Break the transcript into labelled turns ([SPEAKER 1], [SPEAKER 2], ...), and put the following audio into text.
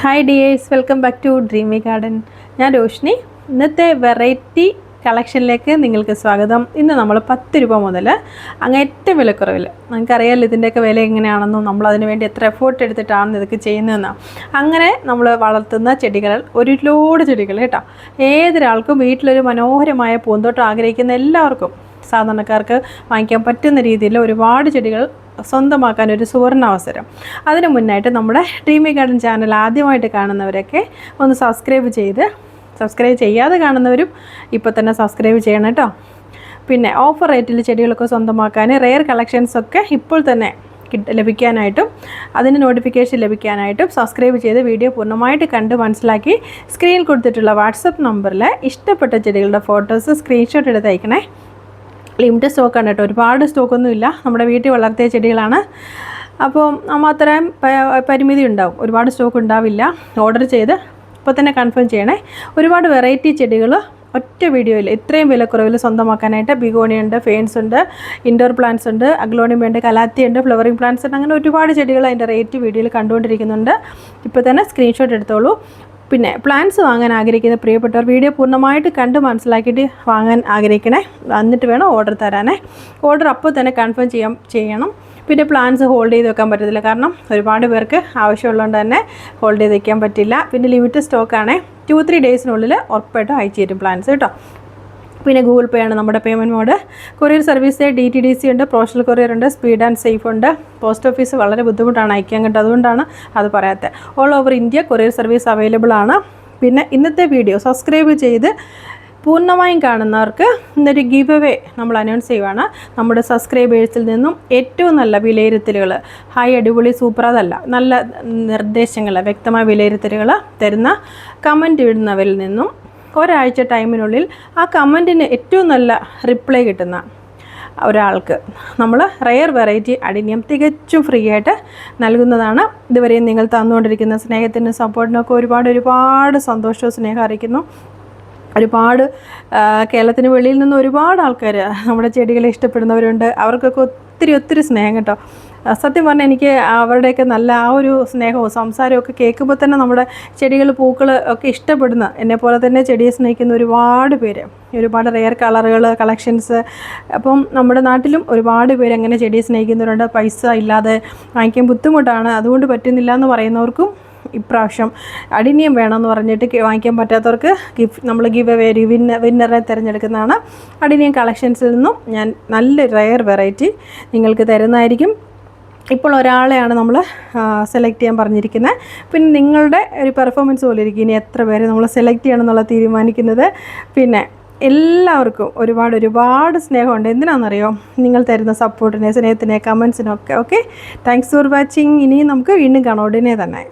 [SPEAKER 1] Hi dears welcome back to dreamy garden ഞാൻ രോഷിനി. ഇന്നത്തെ variety കളക്ഷനിലേക്ക് നിങ്ങൾക്ക് സ്വാഗതം. ഇന്ന് നമ്മൾ പത്ത് രൂപ മുതൽ അങ്ങ് ഏറ്റവും വിലക്കുറവിൽ നമുക്കറിയാമല്ലോ ഇതിന്റെയൊക്കെ വില എങ്ങനെയാണെന്നും നമ്മൾ അതിന് വേണ്ടി എത്ര എഫേർട്ട് എടുത്തിട്ടാണ് ഇതൊക്കെ ചെയ്യുന്നതെന്ന്. അങ്ങനെ നമ്മൾ വളർത്തുന്ന ചെടികൾ ഒരു ലോഡ് ചെടികൾ കേട്ടോ. ഏതൊരാൾക്കും വീട്ടിലൊരു മനോഹരമായ പൂന്തോട്ടം ആഗ്രഹിക്കുന്ന എല്ലാവർക്കും സാധാരണക്കാർക്ക് വാങ്ങിക്കാൻ പറ്റുന്ന രീതിയിൽ ഒരുപാട് ചെടികൾ സ്വന്തമാക്കാൻ ഒരു സുവർണ അവസരം അതിനു മുന്നായിട്ട് നമ്മുടെ ഡ്രീമി ഗാർഡൻ ചാനൽ ആദ്യമായിട്ട് കാണുന്നവരൊക്കെ ഒന്ന് സബ്സ്ക്രൈബ് ചെയ്ത് സബ്സ്ക്രൈബ് ചെയ്യാതെ കാണുന്നവരും ഇപ്പോൾ തന്നെ സബ്സ്ക്രൈബ് ചെയ്യണം കേട്ടോ പിന്നെ ഓഫർ റേറ്റിൽ ചെടികളൊക്കെ സ്വന്തമാക്കാൻ റെയർ കളക്ഷൻസൊക്കെ ഇപ്പോൾ തന്നെ ലഭിക്കാനായിട്ടും അതിന് നോട്ടിഫിക്കേഷൻ ലഭിക്കാനായിട്ടും സബ്സ്ക്രൈബ് ചെയ്ത് വീഡിയോ പൂർണമായിട്ട് കണ്ട് മനസ്സിലാക്കി സ്ക്രീനിൽ കൊടുത്തിട്ടുള്ള വാട്സപ്പ് നമ്പറിൽ ഇഷ്ടപ്പെട്ട ചെടികളുടെ ഫോട്ടോസ് സ്ക്രീൻഷോട്ട് എടുത്ത് അയക്കണേ ലിമിറ്റഡ് സ്റ്റോക്കാണ് കേട്ടോ. ഒരുപാട് സ്റ്റോക്കൊന്നും ഇല്ല നമ്മുടെ വീട്ടിൽ വളർത്തിയ ചെടികളാണ്. അപ്പോൾ നമ്മൾ പരിമിതി ഉണ്ടാവും. ഒരുപാട് സ്റ്റോക്ക് ഉണ്ടാവില്ല. ഓർഡർ ചെയ്ത് ഇപ്പോൾ തന്നെ കൺഫേം ചെയ്യണേ. ഒരുപാട് വെറൈറ്റി ചെടികൾ ഒറ്റ വീഡിയോയിൽ ഇത്രയും വിലക്കുറവിൽ സ്വന്തമാക്കാനായിട്ട് ബിഗോണി ഉണ്ട് ഫെയിൻസ് ഉണ്ട് ഇൻഡോർ പ്ലാന്റ്സ് ഉണ്ട് അഗ്ലോണിയം ഉണ്ട് കലാത്തി ഉണ്ട് ഫ്ലവറിംഗ് പ്ലാന്റ്സ് ഉണ്ട്. അങ്ങനെ ഒരുപാട് ചെടികൾ അതിന്റെ റേറ്റ് വീഡിയോയിൽ കണ്ടുകൊണ്ടിരിക്കുന്നുണ്ട്. ഇപ്പോൾ തന്നെ സ്ക്രീൻഷോട്ട് എടുത്തോളൂ. പിന്നെ പ്ലാൻസ് വാങ്ങാൻ ആഗ്രഹിക്കുന്ന പ്രിയപ്പെട്ടവർ വീഡിയോ പൂർണമായിട്ട് കണ്ട് മനസ്സിലാക്കിയിട്ട് വാങ്ങാൻ ആഗ്രഹിക്കണേ. എന്നിട്ട് വേണം ഓർഡർ തരാനേ. ഓർഡർ അപ്പോൾ തന്നെ കൺഫേം ചെയ്യാൻ ചെയ്യണം. പിന്നെ പ്ലാൻസ് ഹോൾഡ് ചെയ്ത് വെക്കാൻ പറ്റത്തില്ല. കാരണം ഒരുപാട് പേർക്ക് ആവശ്യമുള്ളതുകൊണ്ട് തന്നെ ഹോൾഡ് ചെയ്ത് വെക്കാൻ പറ്റില്ല. പിന്നെ ലിമിറ്റഡ് സ്റ്റോക്കാണേ ടു ത്രീ ഡേയ്സിനുള്ളിൽ ഉറപ്പായിട്ടും അയച്ചു തരും പ്ലാൻസ് കേട്ടോ. പിന്നെ ഗൂഗിൾ പേ ആണ് നമ്മുടെ payment mode courier service D T D C ഉണ്ട് പോസ്റ്റൽ കൊറിയർ ഉണ്ട് സ്പീഡ് ആൻഡ് സേഫ് ഉണ്ട്. പോസ്റ്റ് ഓഫീസ് വളരെ ബുദ്ധിമുട്ടാണ് അയക്കാൻ കേട്ടോ. അതുകൊണ്ടാണ് അത് പറയാത്തത് all over India courier service available ആണ്. പിന്നെ ഇന്നത്തെ വീഡിയോ സബ്സ്ക്രൈബ് ചെയ്ത് പൂർണമായും കാണുന്നവർക്ക് ഇന്നൊരു ഗിവ് അവേ നമ്മൾ അനൗൺസ് ചെയ്യുവാണ്. നമ്മുടെ സബ്സ്ക്രൈബേഴ്സിൽ നിന്നും ഏറ്റവും നല്ല വിലയിരുത്തലുകൾ. ഹൈ അടിപൊളി സൂപ്പർ അതല്ല നല്ല നിർദ്ദേശങ്ങൾ വ്യക്തമായ വിലയിരുത്തലുകൾ തരുന്ന കമന്റ് ഇടുന്നവരിൽ നിന്നും ഒരാഴ്ച ടൈമിനുള്ളിൽ ആ കമന്റിന് ഏറ്റവും നല്ല റിപ്ലൈ കിട്ടുന്ന ഒരാൾക്ക് നമ്മൾ റെയർ വെറൈറ്റി അഡിനിയം തികച്ചും ഫ്രീ ആയിട്ട് നൽകുന്നതാണ്. ഇതുവരെയും നിങ്ങൾ തന്നുകൊണ്ടിരിക്കുന്ന സ്നേഹത്തിനും സപ്പോർട്ടിനൊക്കെ ഒരുപാട് ഒരുപാട് സന്തോഷവും സ്നേഹം അറിയിക്കുന്നു. ഒരുപാട് കേരളത്തിന് വെളിയിൽ നിന്ന് ഒരുപാട് ആൾക്കാർ നമ്മുടെ ചെടികളെ ഇഷ്ടപ്പെടുന്നവരുണ്ട്. അവർക്കൊക്കെ ഒത്തിരി ഒത്തിരി സ്നേഹം കേട്ടോ. സത്യം പറഞ്ഞാൽ എനിക്ക് അവരുടെയൊക്കെ നല്ല ആ ഒരു സ്നേഹവും സംസാരവും ഒക്കെ കേൾക്കുമ്പോൾ തന്നെ നമ്മുടെ ചെടികൾ പൂക്കൾ ഒക്കെ ഇഷ്ടപ്പെടുന്ന എന്നെപ്പോലെ പോലെ തന്നെ ചെടിയെ സ്നേഹിക്കുന്ന ഒരുപാട് പേര്. ഒരുപാട് റെയർ കളറുകൾ കളക്ഷൻസ് അപ്പം നമ്മുടെ നാട്ടിലും ഒരുപാട് പേര് അങ്ങനെ ചെടിയെ സ്നേഹിക്കുന്നവരുണ്ട്. പൈസ ഇല്ലാതെ വാങ്ങിക്കാൻ ബുദ്ധിമുട്ടാണ്. അതുകൊണ്ട് പറ്റുന്നില്ല എന്ന് പറയുന്നവർക്കും ഇപ്രാവശ്യം അടിനിയം വേണമെന്ന് പറഞ്ഞിട്ട് വാങ്ങിക്കാൻ പറ്റാത്തവർക്ക് ഗിഫ്റ്റ് നമ്മൾ ഗിവ് അവേ വിന്ന വിന്നറെ തിരഞ്ഞെടുക്കുന്നതാണ്. അടിനിയം കളക്ഷൻസിൽ നിന്നും ഞാൻ നല്ല റെയർ വെറൈറ്റി നിങ്ങൾക്ക് തരുന്നതായിരിക്കും. ഇപ്പോൾ ഒരാളെയാണ് നമ്മൾ സെലക്ട് ചെയ്യാൻ പറഞ്ഞിരിക്കുന്നത് പിന്നെ നിങ്ങളുടെ ഒരു പെർഫോമൻസ് പോലെ ഇരിക്കും. ഇനി എത്ര പേരെ നമ്മൾ സെലക്ട് ചെയ്യണം എന്നുള്ള തീരുമാനിക്കുന്നത്. പിന്നെ എല്ലാവർക്കും ഒരുപാട് ഒരുപാട് സ്നേഹമുണ്ട്. എന്തിനാണെന്നറിയോ? നിങ്ങൾ തരുന്ന സപ്പോർട്ടിനെ സ്നേഹത്തിനെ കമൻസിനൊക്കെ ഓക്കെ താങ്ക്സ് ഫോർ വാച്ചിങ് ഇനിയും നമുക്ക് വീണ്ടും കാണാം. ഉടനെ തന്നെ.